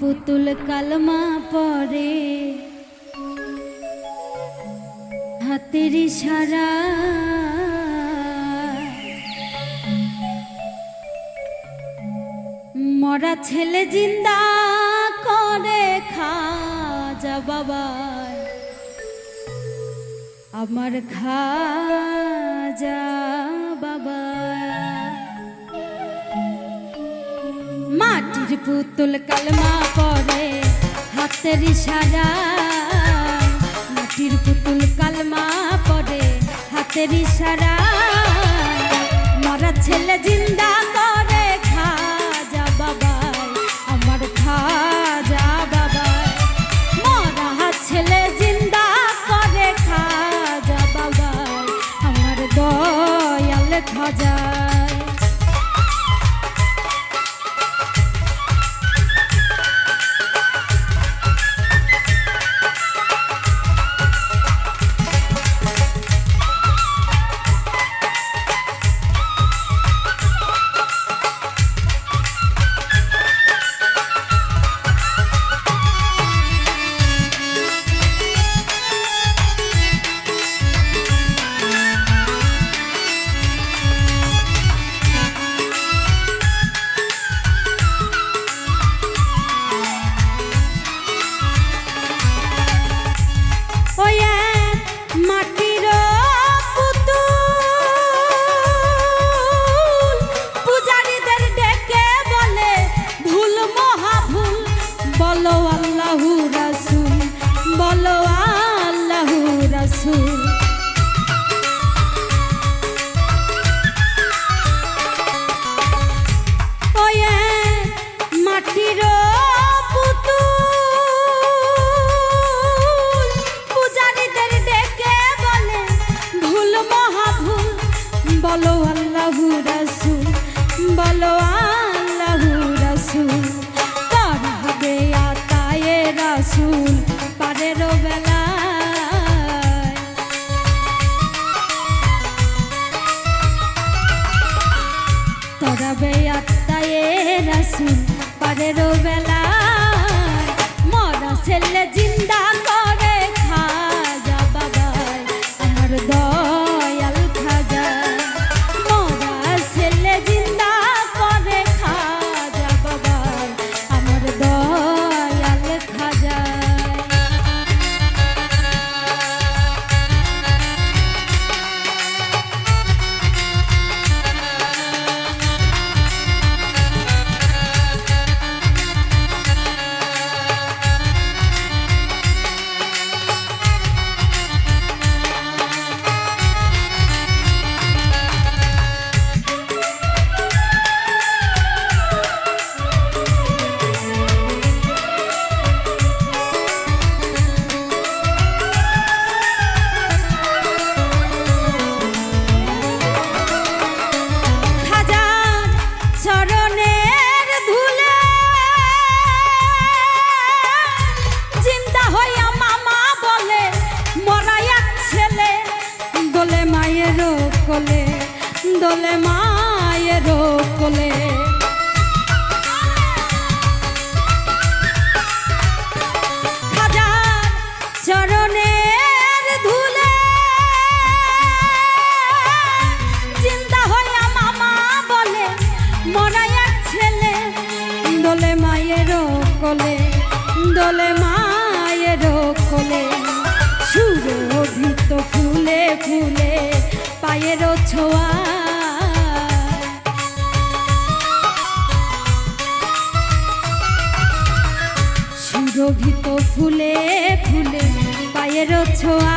পুতুল কালমা পরে। হাতের সারা মরা ছেলে জিন্দা করে খাজা বাবার। আমার খাজা বাবা মাটির পুতুল কালমা পরে হাতের ইশারা। মাটির পুতুল কালমা পরে হাতের ইশারা। মরা ছেলে জিন্দা করে খাজা বাবাই, আমার খাজা বাবাই। মরা ছেলে জিন্দা করে খাজা বাবাই, আমার দয়াল খাজায় দোলে মায়ের কোলে, দলে মায়ের কোলে। সুরভিত ফুলে ফুলে পায়ের ছোঁয়া। সুরভিত ফুলে ফুলে পায়ের ছোঁয়া।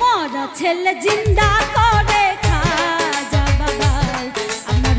মরা ছেলে জিন্দা করে খাজা বাবাই আমার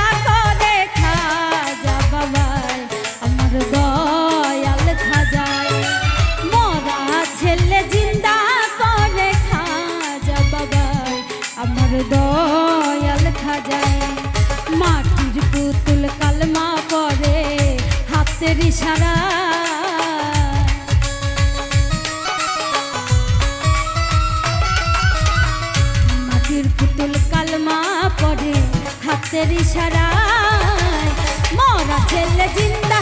আমার দয়াল খাজায়, মাটির পুতুল কালমা করে হাতের ইশারা। মাটির পুতুল কালমা পড়ে হাতের ইশারায়, মরা ছেলে জিন্দা